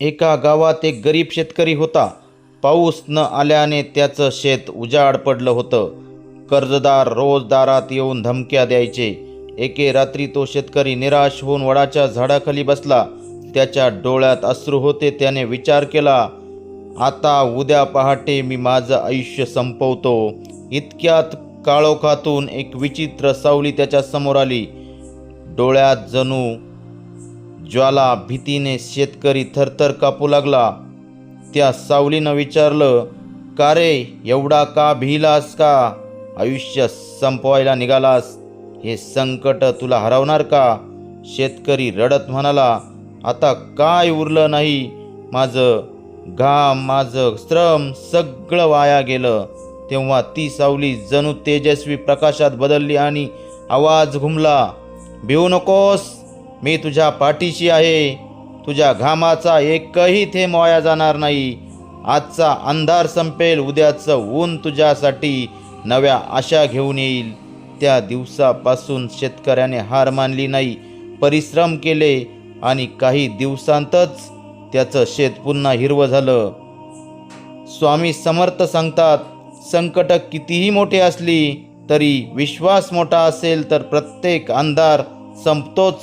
एका गावात एक गरीब शेतकरी होता. पाऊस न आल्याने त्याचं शेत उजाड पडलं होतं. कर्जदार रोज दारात येऊन धमक्या द्यायचे. एके रात्री तो शेतकरी निराश होऊन वडाच्या झाडाखाली बसला. त्याच्या डोळ्यात अश्रू होते त्याने विचार केला आता उद्या पहाटे मी माझं आयुष्य संपवतो. इतक्यात काळोखातून एक विचित्र सावली त्याच्यासमोर आली. डोळ्यात जणू ज्वाला भीतीने शेतकरी थरथर कापू लागला. त्या सावलीनं विचारलं का रे एवढा का भिलास का? आयुष्य संपवायला निघालास. हे संकट तुला हरवणार का? शेतकरी रडत म्हणाला आता काय उरलं नाही. माझं घाम माझं श्रम सगळं वाया गेलं. तेव्हा ती सावली जणू तेजस्वी प्रकाशात बदलली आणि आवाज घुमला भिऊ नकोस. मी तुझ्या पाठीशी आहे. तुझ्या घामाचा एकही थेंब वाया जाणार नाही. आजचा अंधार संपेल उद्याचं ऊन तुझ्यासाठी नव्या आशा घेऊन येईल. त्या दिवसापासून शेतकऱ्याने हार मानली नाही परिश्रम केले आणि काही दिवसांतच त्याचं शेत पुन्हा हिरवं झालं. स्वामी समर्थ सांगतात संकट कितीही मोठे असली तरी विश्वास मोठा असेल तर प्रत्येक अंधार संपतोच.